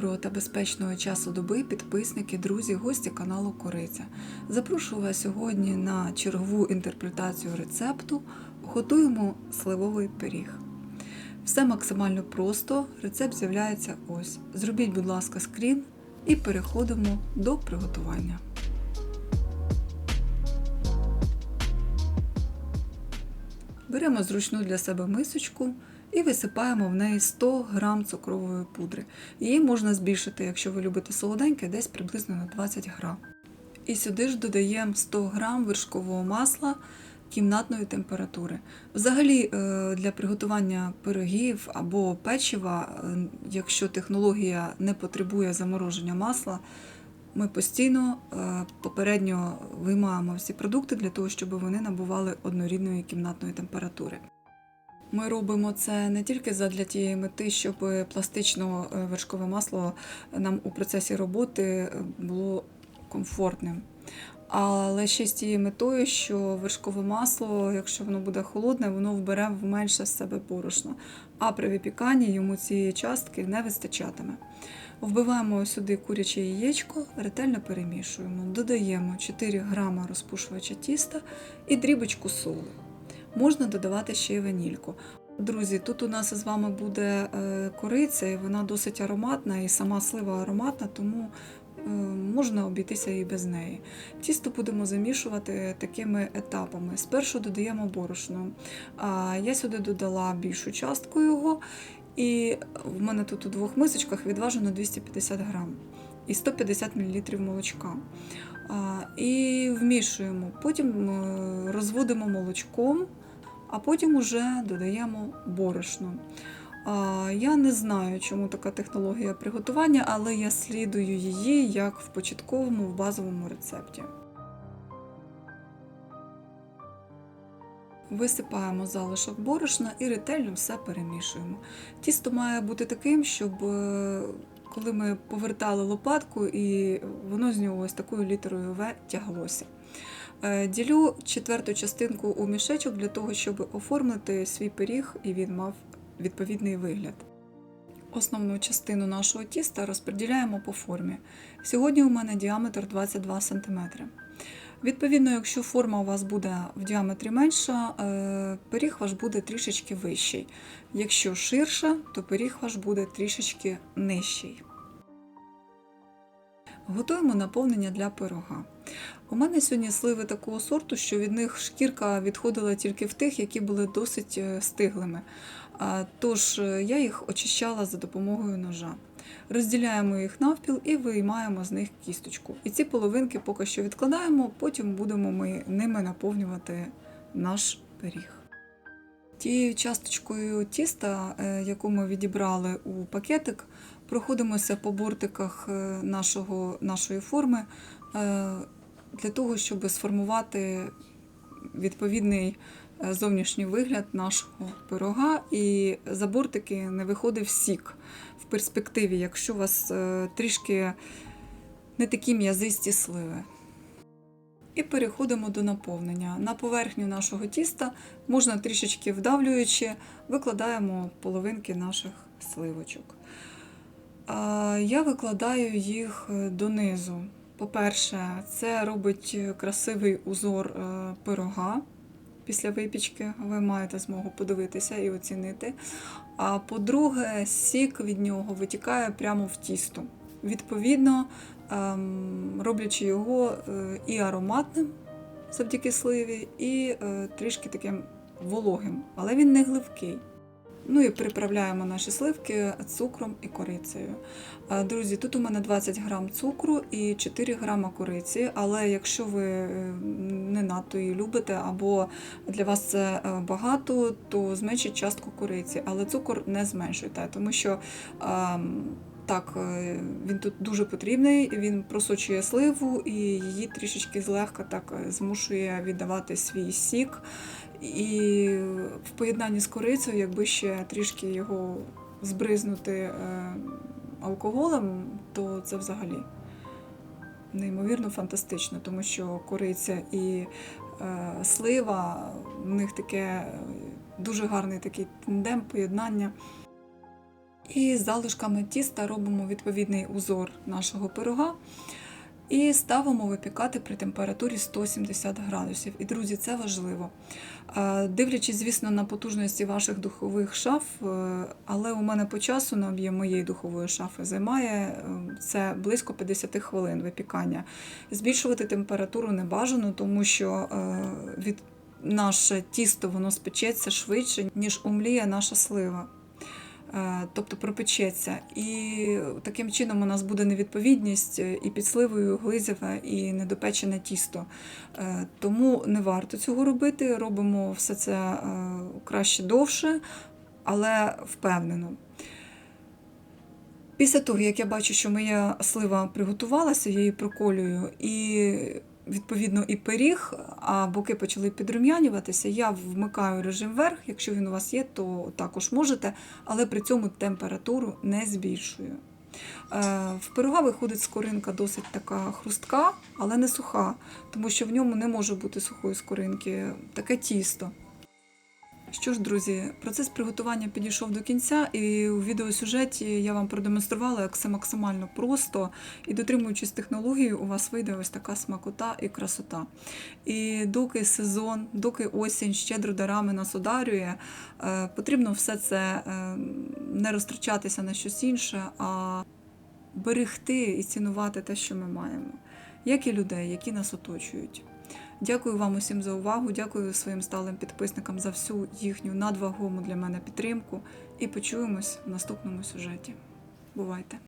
Доброго та безпечного часу доби, підписники, друзі, гості каналу Кориця. Запрошую вас сьогодні на чергову інтерпретацію рецепту. Готуємо сливовий пиріг. Все максимально просто. Рецепт з'являється ось. Зробіть, будь ласка, скрін і переходимо до приготування. Беремо зручну для себе мисочку і висипаємо в неї 100 г цукрової пудри. Її можна збільшити, якщо ви любите солоденьке, десь приблизно на 20 г. І сюди ж додаємо 100 г вершкового масла кімнатної температури. Взагалі, е, для приготування пирогів або печива, е, якщо технологія не потребує замороження масла, ми постійно е, попередньо виймаємо всі продукти для того, щоб вони набували однорідної кімнатної температури. Ми робимо це не тільки задля тієї мети, щоб пластично е, вершкове масло нам у процесі роботи е, було комфортним. Але ще з тією метою, що вершкове масло, якщо воно буде холодне, воно вбере в менше з себе борошна. А при випіканні йому цієї частки не вистачатиме. Вбиваємо сюди куряче яєчко, ретельно перемішуємо, додаємо 4 грама розпушувача тіста і дрібочку солі. Можна додавати ще й ванільку. Друзі, тут у нас з вами буде е, кориця, і вона досить ароматна, і сама слива ароматна, тому е, можна обійтися і без неї. Тісто будемо замішувати такими етапами. Спершу додаємо борошно. Я сюди додала більшу частку його, і в мене тут у двох мисочках відважено 250 грам і 150 мл молочка. І вмішуємо, потім е, розводимо молочком, а потім уже додаємо борошно. Я не знаю, чому така технологія приготування, але я слідую її як в початковому, в базовому рецепті. Висипаємо залишок борошна і ретельно все перемішуємо. Тісто має бути таким, щоб е, коли ми повертали лопатку, і воно з нього ось такою літерою В тяглося. Е, Ділю четверту частинку у мішечок для того, щоб оформити свій пиріг і він мав відповідний вигляд. Основну частину нашого тіста розподіляємо по формі. Сьогодні у мене діаметр 22 см. Відповідно, якщо форма у вас буде в діаметрі менша, е, пиріг ваш буде трішечки вищий. Якщо ширша, то пиріг ваш буде трішечки нижчий. Готуємо наповнення для пирога. У мене сьогодні сливи такого сорту, що від них шкірка відходила тільки в тих, які були досить е, стиглими. Тож е, я їх очищала за допомогою ножа. Розділяємо їх навпіл і виймаємо з них кісточку. І ці половинки поки що відкладаємо, потім будемо ми ними наповнювати наш пиріг. Тією часточкою тіста, е, яку ми відібрали у пакетик, проходимося по бортиках е, нашого, нашої форми е, для того, щоб сформувати відповідний зовнішній вигляд нашого пирога, і за бортики не виходив сік в перспективі, якщо у вас трішки не такі м'язисті сливи. І переходимо до наповнення. На поверхню нашого тіста можна трішечки вдавлюючи, викладаємо половинки наших сливочок. Я викладаю їх е, донизу. По-перше, це робить красивий узор е, пирога. Після випічки ви маєте змогу подивитися і оцінити. А по-друге, сік від нього витікає прямо в тісто. Відповідно, ем, роблячи його е, і ароматним завдяки сливі, і е, трішки таким вологим, але він не гливкий. Ну і приправляємо наші сливки цукром і корицею. Е, друзі, тут у мене 20 грам цукру і 4 грама кориці, але якщо ви не надто її любите, або для вас це багато, то зменшіть частку кориці, але цукор не зменшуйте, тому що. Так, е, він тут дуже потрібний, він просочує сливу і її трішечки злегка так е, змушує віддавати свій сік. І в поєднанні з корицею, якби ще трішки його збризнути е, алкоголем, то це взагалі неймовірно фантастично, тому що кориця і слива, в них таке дуже гарний такий тендем, поєднання. І залишками тіста робимо відповідний узор нашого пирога і ставимо випікати при температурі 170 градусів. І, друзі, це важливо. Дивлячись, звісно, на потужності ваших духових шаф, е, але у мене по часу на об'єм моєї духової шафи займає е, це близько 50 хвилин випікання. Збільшувати температуру не бажано, тому що е, від наше тісто воно спечеться швидше, ніж умліє наша слива. Е, Тобто пропечеться. І таким чином у нас буде невідповідність е, і під сливою глизяве, і недопечене тісто. Е, Тому не варто цього робити. Робимо все це краще довше, але впевнено. Після того, як я бачу, що моя слива приготувалася, я її проколюю і відповідно і пиріг, а боки почали підрум'янюватися, я вмикаю режим вверх. Якщо він у вас є, то також можете, але при цьому температуру не збільшую. Е, В пирога виходить скоринка досить така хрустка, але не суха, тому що в ньому не може бути сухої скоринки, таке тісто. Що ж, друзі, процес приготування підійшов до кінця, і у відеосюжеті я вам продемонструвала, як це максимально просто і дотримуючись технології, у вас вийде ось така смакота і красота. І доки сезон, доки осінь щедро дарами нас одарює, е, потрібно все це е, не розтрачатися на щось інше, а берегти і цінувати те, що ми маємо, як і людей, які нас оточують. Дякую вам усім за увагу. Дякую своїм сталим підписникам за всю їхню надвагому для мене підтримку. І почуємось в наступному сюжеті. Бувайте!